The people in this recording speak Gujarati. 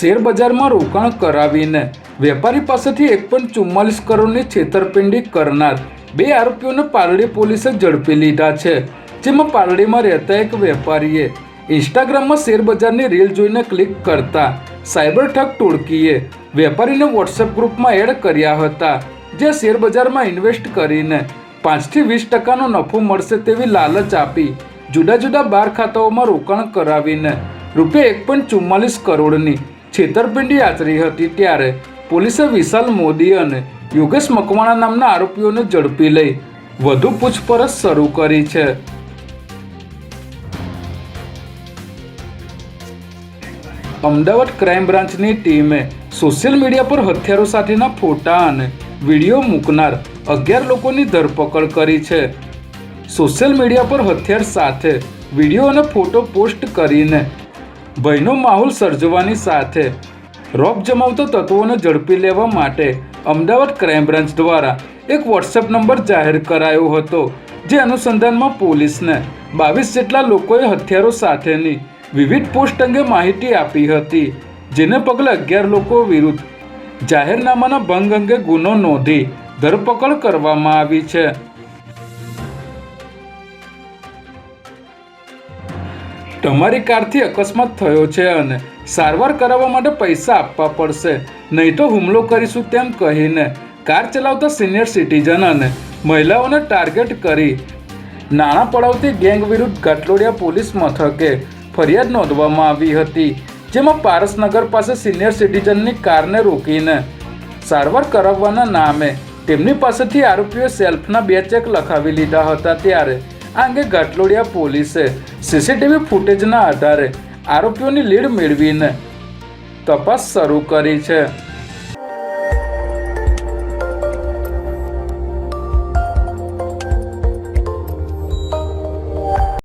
શેરબજારમાં રોકાણ કરાવીને વેપારી પાસેથી એક પોઈન્ટ ચુમ્માલીસ કરોડની છેતરપિંડી કરનાર બે આરોપીઓને પારડી પોલીસે ઝડપી લીધા છે. જેમાં પારડીમાં રહેતા એક વેપારીએ ઇન્સ્ટાગ્રામમાં શેરબજારની રીલ જોઈને ક્લિક કરતા સાયબર ઠગ ટોળકીએ વેપારીને વોટ્સએપ ગ્રુપમાં એડ કર્યા હતા જે શેરબજારમાં ઇન્વેસ્ટ કરીને પાંચથી વીસ ટકાનો નફો મળશે તેવી લાલચ આપી જુદા જુદા બાર ખાતાઓમાં રોકાણ કરાવીને રૂપિયા એક પોઈન્ટ ચુમ્માલીસ કરોડની છેતરપિંડી આચરી હતી ત્યારે પોલીસે વિશાલ મોદી અને યોગેશ મકવાણા નામના આરોપીઓને ઝડપી લઈ વધુ પૂછપરછ શરૂ કરી છે. અમદાવાદ ક્રાઇમ બ્રાન્ચની ટીમે સોશિયલ મીડિયા પર હથિયારો સાથેના ફોટા અને વીડિયો મૂકનાર અગિયાર લોકોની ધરપકડ કરી છે. સોશિયલ મીડિયા પર હથિયાર સાથે વીડિયો અને ફોટો પોસ્ટ કરીને ભયનો માહોલ સર્જવાની સાથે રોપ જમાવતા તત્વોને ઝડપી લેવા માટે અમદાવાદ ક્રાઇમ બ્રાન્ચ દ્વારા એક વોટ્સએપ નંબર જાહેર કરાયો હતો, જે અનુસંધાનમાં પોલીસને બાવીસ જેટલા લોકોએ હથિયારો સાથેની વિવિધ પોસ્ટ અંગે માહિતી આપી હતી, જેને પગલે અગિયાર લોકો વિરુદ્ધ જાહેરનામાના ભંગ અંગે ગુનો નોંધી ધરપકડ કરવામાં આવી છે. તમારી કારથી અકસ્માત થયો છે અને સારવાર કરાવવા માટે પૈસા આપવા પડશે. નહીં તો હુમલો કરીશું તેમ કહીને કાર ચલાવતા સિનિયર સિટીઝન અને મહિલાઓને ટાર્ગેટ કરી. નાણાં પડાવતી ગેંગ વિરુદ્ધ ગાટલોડિયા પોલીસ મથકે ફરિયાદ નોંધવામાં આવી હતી, જેમાં પારસનગર પાસે સિનિયર સિટીઝનની કારને રોકીને સારવાર કરાવવાના નામે તેમની પાસેથી આરોપીઓએ સેલ્ફના બે ચેક લખાવી લીધા હતા. ત્યારે આ અંગે ઘાટલોડિયા પોલીસે સીસીટીવી ફૂટેજના આધારે આરોપીઓની લીડ મેળવીને તપાસ શરૂ કરી છે.